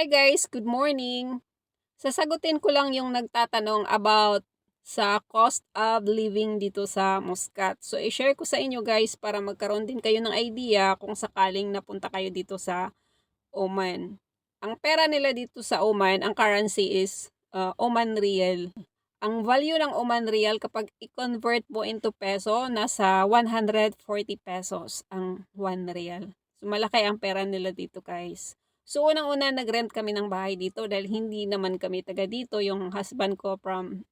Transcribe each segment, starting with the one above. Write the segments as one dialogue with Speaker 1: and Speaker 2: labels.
Speaker 1: Hi guys, good morning. Sasagutin ko lang yung nagtatanong about sa cost of living dito sa Muscat. So i-share ko sa inyo guys para magkaroon din kayo ng idea kung sakaling napunta kayo dito sa Oman. Ang pera nila dito sa Oman, ang currency is uh, Oman Rial. Ang value ng Oman Rial kapag i-convert mo into peso, nasa 140 pesos ang 1 Rial. So malaki ang pera nila dito guys. So, unang-una, nag-rent kami ng bahay dito dahil hindi naman kami taga dito. Yung husband ko from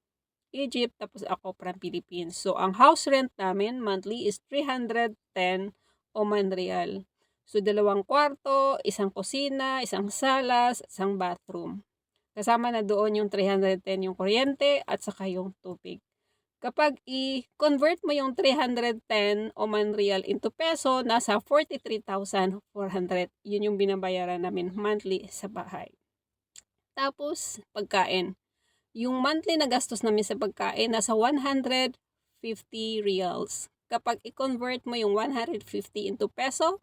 Speaker 1: Egypt, tapos ako from Philippines. So, ang house rent namin monthly is 310 Oman Real. So, dalawang kwarto, isang kusina, isang salas, isang bathroom. Kasama na doon yung 310 yung kuryente at saka yung tubig. Kapag i-convert mo yung 310 Oman Real into peso, nasa 43,400. Yun yung binabayaran namin monthly sa bahay. Tapos, pagkain. Yung monthly na gastos namin sa pagkain, nasa 150 reals. Kapag i-convert mo yung 150 into peso,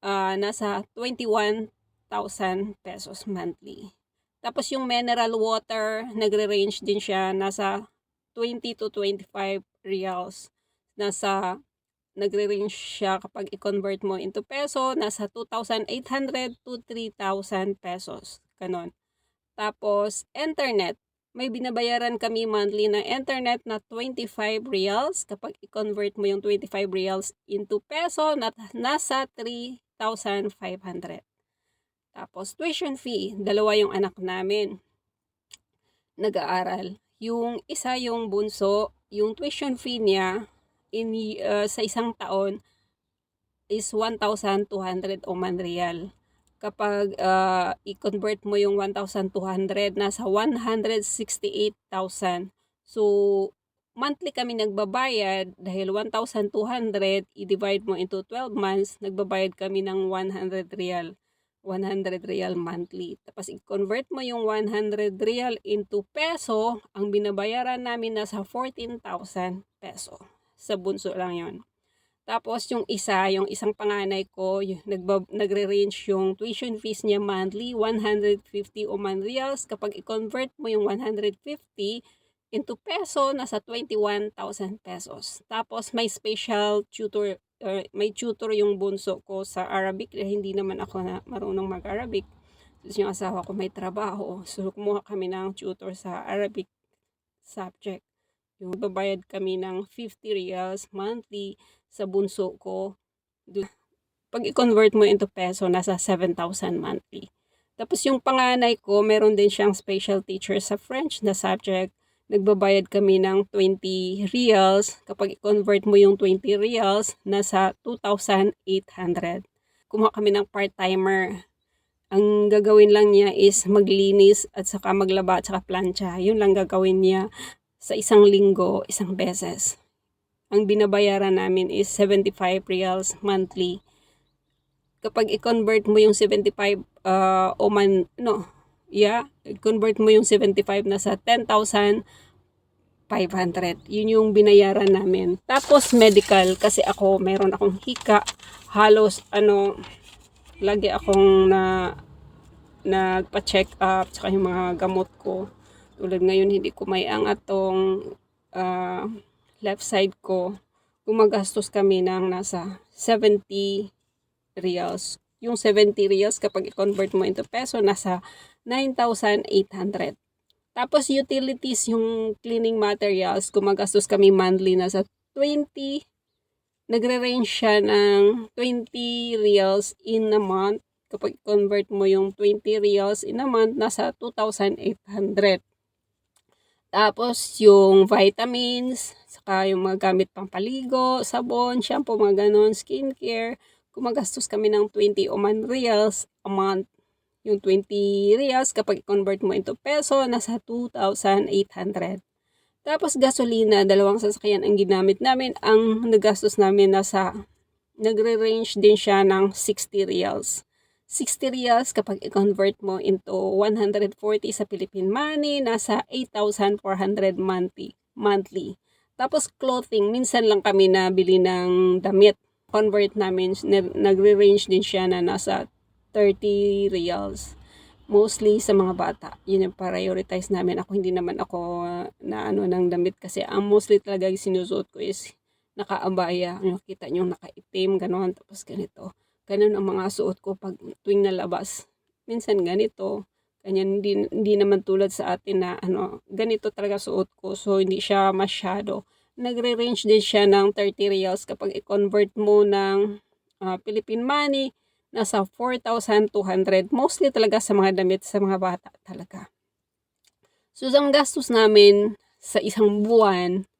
Speaker 1: uh, nasa 21,000 pesos monthly. Tapos yung mineral water, nagre-range din siya, nasa 20 to 25 reals. Nasa nagre-range siya kapag i-convert mo into peso, nasa 2,800 to 3,000 pesos. Ganon. Tapos, internet. May binabayaran kami monthly na internet na 25 reals. Kapag i-convert mo yung 25 reals into peso, na, nasa 3,500. Tapos, tuition fee. Dalawa yung anak namin. Nag-aaral. Yung isa yung bunso, yung tuition fee niya in, uh, sa isang taon is 1,200 Oman Real. Kapag uh, i-convert mo yung 1,200, nasa 168,000. So, monthly kami nagbabayad dahil 1,200 i-divide mo into 12 months, nagbabayad kami ng 100 real. 100 real monthly. Tapos i-convert mo yung 100 real into peso, ang binabayaran namin nasa 14,000 peso. Sa bunso lang yon. Tapos yung isa, yung isang panganay ko, yung nagre-range yung tuition fees niya monthly, 150 Oman reals. Kapag i-convert mo yung 150 into peso, nasa 21,000 pesos. Tapos may special tutor uh, may tutor yung bunso ko sa Arabic dahil hindi naman ako na marunong mag-Arabic. Tapos yung asawa ko may trabaho. So kumuha kami ng tutor sa Arabic subject. Yung babayad kami ng 50 reals monthly sa bunso ko. Pag i-convert mo into peso, nasa 7,000 monthly. Tapos yung panganay ko, meron din siyang special teacher sa French na subject nagbabayad kami ng 20 reals. Kapag i-convert mo yung 20 reals, nasa 2,800. Kumuha kami ng part-timer. Ang gagawin lang niya is maglinis at saka maglaba at saka plancha. Yun lang gagawin niya sa isang linggo, isang beses. Ang binabayaran namin is 75 reals monthly. Kapag i-convert mo yung 75 uh, Oman, no, yeah, convert mo yung 75 na sa 10,500. Yun yung binayaran namin. Tapos medical kasi ako meron akong hika. Halos ano lagi akong na nagpa-check up tsaka yung mga gamot ko. Tulad ngayon hindi ko may angat tong uh, left side ko. Gumagastos kami ng nasa 70 reals. Yung 70 reals kapag i-convert mo into peso nasa 9,800. Tapos utilities, yung cleaning materials, gumagastos kami monthly na sa 20, nagre-range siya ng 20 reals in a month. Kapag convert mo yung 20 reals in a month, nasa 2,800. Tapos yung vitamins, saka yung mga gamit pang paligo, sabon, shampoo, mga ganon, skincare, gumagastos kami ng 20 Oman reals a month. Yung 20 reals, kapag convert mo into peso, nasa 2,800. Tapos gasolina, dalawang sasakyan ang ginamit namin. Ang nagastos namin nasa, nagre-range din siya ng 60 reals. 60 reals kapag i-convert mo into 140 sa Philippine money, nasa 8,400 monthly. monthly. Tapos clothing, minsan lang kami nabili ng damit. Convert namin, nagre-range din siya na nasa 30 reals. mostly sa mga bata. Yun yung prioritize namin. Ako hindi naman ako uh, na ano ng damit kasi ang mostly talaga yung sinusuot ko is nakaabaya. Yung kita nyo nakaitim, gano'n. Tapos ganito. Ganun ang mga suot ko pag tuwing nalabas. Minsan ganito. Ganyan, hindi, hindi naman tulad sa atin na ano, ganito talaga suot ko. So, hindi siya masyado. Nagre-range din siya ng 30 reals kapag i-convert mo ng ah, Philippine money nasa 4,200. Mostly talaga sa mga damit sa mga bata talaga. So, ang gastos namin sa isang buwan,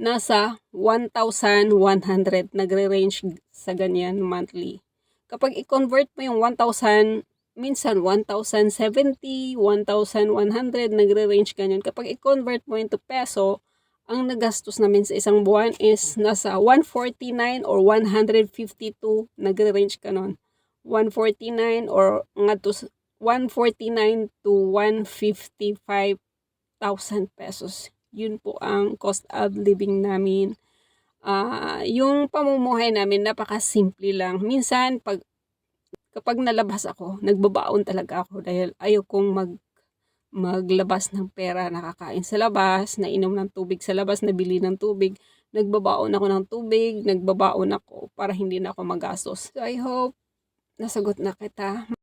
Speaker 1: nasa 1,100. Nagre-range sa ganyan monthly. Kapag i-convert mo yung 1,000, minsan 1,070, 1,100, nagre-range ganyan. Kapag i-convert mo into peso, ang nagastos namin sa isang buwan is nasa 149 or 152, nagre-range ka nun. 149 or nga to 149 to 155,000 pesos. Yun po ang cost of living namin. Ah, yung pamumuhay namin napaka-simple lang. Minsan pag kapag nalabas ako, nagbabaon talaga ako dahil ayaw kong mag maglabas ng pera, nakakain sa labas, nainom ng tubig sa labas, nabili ng tubig, nagbabaon ako ng tubig, nagbabaon ako para hindi na ako magastos. So I hope nasagot na kita.